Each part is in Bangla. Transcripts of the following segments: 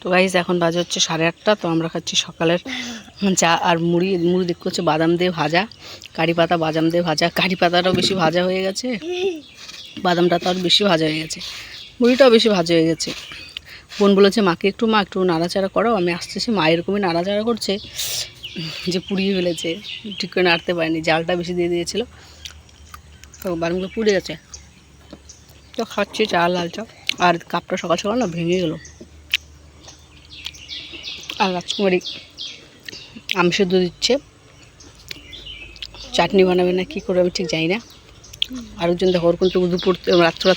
তো গাইজ এখন বাজে হচ্ছে সাড়ে আটটা, তো আমরা খাচ্ছি সকালের চা আর মুড়ি। মুড়ি দেখতে হচ্ছে বাদাম দিয়ে ভাজা, কারি পাতা, বাদাম দিয়ে ভাজা। কারি পাতাটাও বেশি ভাজা হয়ে গেছে। বাদামটা তো আর বেশি ভাজা হয়ে গেছে। মুড়িটাও বেশি ভাজা হয়ে গেছে। বোন বলেছে, মাকে একটু, মা একটু নাড়াচাড়া করো। আমি আসতেছি, মা এরকমই নাড়াচাড়া করছে যে পুড়িয়ে ফেলেছে। ঠিক করে নাড়তে পারেনি, জালটা বেশি দিয়ে দিয়েছিল। তো বাদামগুলো পুড়ে গেছে। তো খাচ্ছি চা, লাল চা। আর কাপটা সকাল সকাল না ভেঙে গেলো। আর রাজকুমারী আম সেদ্ধ দিচ্ছে। চাটনি বানাবে না, কী করবে আমি ঠিক জানি না। আরেকজন দেখো, ওর কিন্তু দুপুর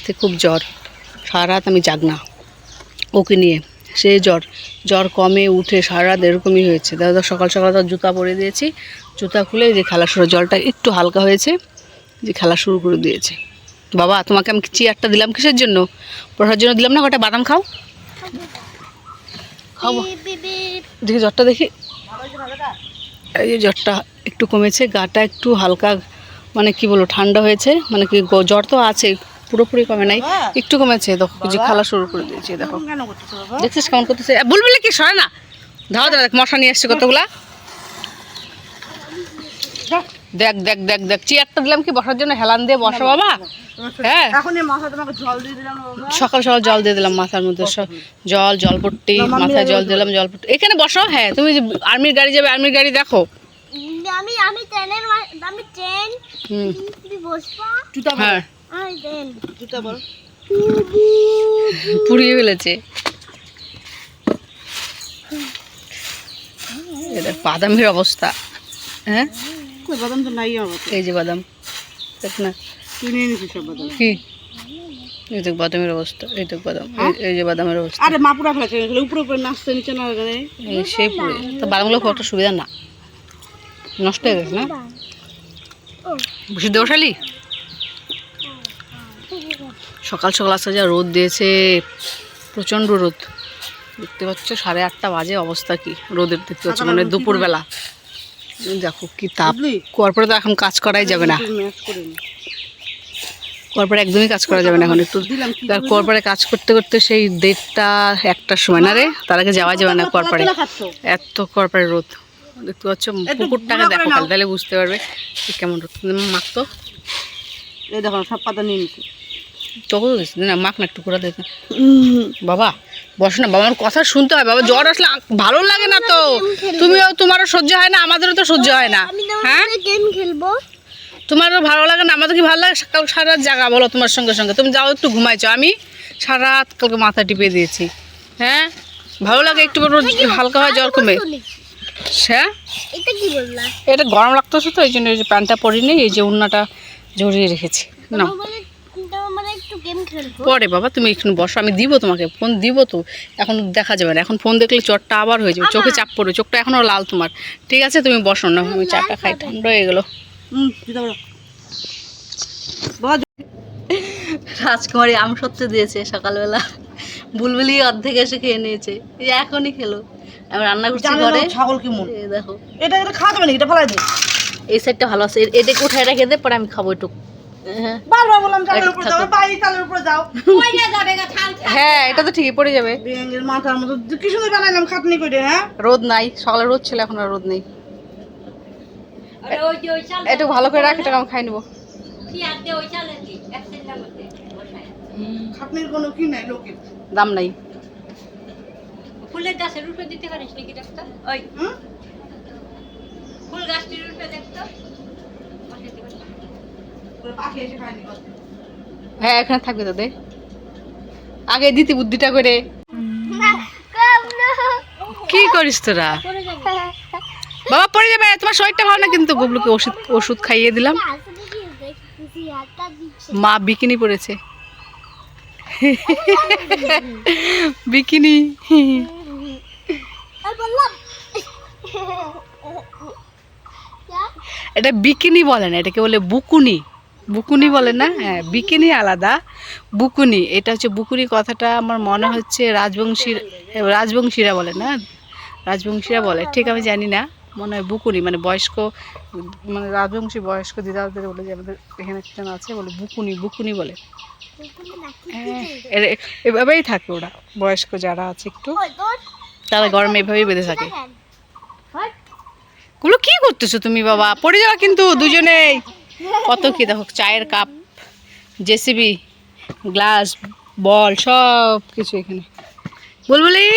থেকে খুব জ্বর। সারা রাত আমি জাগ না। ওকে নিয়ে সে জ্বর জ্বর কমে উঠে সারা রাত এরকমই হয়েছে। দাদা সকাল সকাল তো জুতা পরে দিয়েছি। জুতা খুলে যে খেলা শুরু, জলটা একটু হালকা হয়েছে যে খেলা শুরু করে দিয়েছে। বাবা, তোমাকে আমি চেয়ারটা দিলাম কিসের জন্য? পড়ার জন্য দিলাম না? কটা বাদাম খাও? খাব। দেখি জ্বরটা দেখি। এই যে জ্বরটা একটু কমেছে গাটা একটু হালকা মানে কি বলব ঠান্ডা হয়েছে মানে কি জ্বর তো আছে পুরোপুরি কমে নাই। একটু কমেছে দেখো কিছু খালা শুরু করে দিয়েছে দেখো। দেখছিস কেমন করতেছে? বলবি বুলবুলি কি সরে না? ধাও দেখ মশা নিয়ে এসছে কতগুলা। দেখ দেখ দেখ দেখ চেয়ারটা দিলাম কি? বসার জন্য হেলান দিয়ে বসো বাবা। হ্যাঁ। এখন এই তোমাকে জল দিয়ে দিলাম সকাল সকাল জল দিয়ে দিলাম মাথার মধ্যে সব জল জলপট্টি মাথায় জল দিলাম জলপট্টি। এখানে বসো হ্যাঁ তুমি যে আর্মির গাড়ি যাবে আর্মির গাড়ি দেখো। আমি আমি ট্রেনের আমি ট্রেন। হুম। তুমি বসবা? জুতা হ্যাঁ। আমি ট্রেন জুতা বল। পুড়িয়ে ফেলেছে। এটা বাদামের অবস্থা। হ্যাঁ? বাদাম তো নাই আমার এই যে বাদাম দেখ না। তুই নিয়ে নিছিস সব বাদাম। কি? এই দেখ বাদামের অবস্থা এই দেখ বাদাম এই- এই যে বাদামের অবস্থা। আরে মাপুরা ফেলেছে এগুলো উপরে উপরে নাচতে নিচে না এই সেই পুড়ে তো বাদামগুলো খুব একটা সুবিধা না। নষ্ট হয়ে গেছে না? বসে বসালি? সকাল সকাল আসতে যা রোদ দিয়েছে প্রচণ্ড রোদ। দেখতে পাচ্ছ সাড়ে আটটা বাজে অবস্থা কি রোদের দেখতে পাচ্ছ মানে দুপুরবেলা। দেখো কি তাপ। বুঝলি? তো এখন কাজ করাই যাবে না। করে একদমই কাজ করা যাবে না এখন। একটু তার কর্পোরে কাজ করতে করতে সেই দেড়টা একটার সময়। না রে তার আগে যাওয়া যাবে না খাচ্ছ? এত কর্পোরে রোদ। দেখতে পাচ্ছ পুকুরটাকে দেখো। খালি তাহলে বুঝতে পারবে। কেমন রোদ। মাখতো? এই দেখো সব পাতা নিয়ে তোকে তো না মাখ না একটু করে দিতে বাবা বস না বাবার কথা শুনতে হয়। বাবা জ্বর আসলে ভালো লাগে না তো। তুমিও তোমারও সহ্য হয় না আমাদেরও তো সহ্য হয় না। হ্যাঁ? গেম খেলব। তোমারও ভালো লাগে না আমাদের কি ভালো লাগে? সকাল সারা রাত জাগা বলো তোমার সঙ্গে সঙ্গে। তুমি যাও একটু ঘুমাইছো আমি সারা রাত কালকে মাথা টিপে দিয়েছি। হ্যাঁ? ভালো লাগে একটু হালকা হয় জ্বর কমে। হ্যাঁ? এটা এটা গরম লাগতেছে তো এই জন্য এই যে প্যান্টটা পরিনি এই যে উন্নাটা জড়িয়ে রেখেছি। না তোমার বলে তোমার মানে একটু গেম খেলব পরে বাবা তুমি একটু বসো আমি দিব তোমাকে ফোন দিব তো এখন দেখা যাবে না এখন ফোন দেখলে চটটা আবার হয়ে যাবে চোখে চাপ পড়বে চোখটা এখনও লাল তোমার ঠিক আছে? তুমি বসো না আমি চাটা খাই ঠান্ডা হয়ে গেলো। রাজকুমারী আম সত্যি দিয়েছে সকালবেলা বুলবুলি অর্ধেক এসে খেয়ে নিয়েছে এই এখনই খেলো। আমি রান্না করছি জানে ঘরে। ছাগল কেমন এই দেখো। এটা এটা খাওয়া যাবে না এটা ফেলাই দে। এই সাইডটা ভালো আছে এটাকে উঠায় রেখে দে পরে আমি খাব একটু। বারবার বললাম চালের উপরে। যাও বাইরে চালের উপরে যাও। হ্যাঁ এটা তো ঠিকই পড়ে যাবে। ব্যাঙের মাথার মতো কি সুন্দর বানাইলাম খাটনি করে হ্যাঁ? রোদ নাই সকালে রোদ ছিল এখন আর রোদ নেই। একটু ভালো করে রাখ এটা আমি খাই নেব। খাটনির কোনো কি নাই লোকের। দাম নাই। ফুলের গাছের রূপে দিতে পারিস নাকি দেখতো ওই। ফুল গাছটির রূপে দেখতো ওই পাখি এসে খায়নি হ্যাঁ এখানে থাকবে তো দে আগে দিতি বুদ্ধিটা করে। কি করিস তোরা? বাবা, পড়ে যাবে। তোমার শরীরটা ভালো না কিন্তু? গুবলুকে ওষুধ ওষুধ খাইয়ে দিলাম। মা বিকিনি পরেছে বিকিনি। এটা বিকিনি বলে না, এটাকে বলে বুকুনি। বুকুনি বলে না? হ্যাঁ বিকিনি আলাদা। বুকুনি এটা হচ্ছে বুকুনি কথাটা আমার মনে হচ্ছে রাজবংশীর রাজবংশীরা বলে না? রাজবংশীরা বলে ঠিক আমি জানি না। মনে হয় বুকুনি মানে বয়স্ক মানে রাজবংশী বয়স্ক দিদাদের বলে যে আমাদের এখানে একজন আছে বলে বুকুনি বুকুনি বলে। হ্যাঁ, এভাবেই থাকে ওরা বয়স্ক যারা আছে একটু। তারা গরমে এভাবেই বেঁধে থাকে। গুলো কি করতেছো তুমি বাবা? পড়ে যাওয়া কিন্তু দুজনেই। কত কি দেখো চায়ের কাপ জেসিবি গ্লাস বল সব কিছু এখানে বুলবুলি?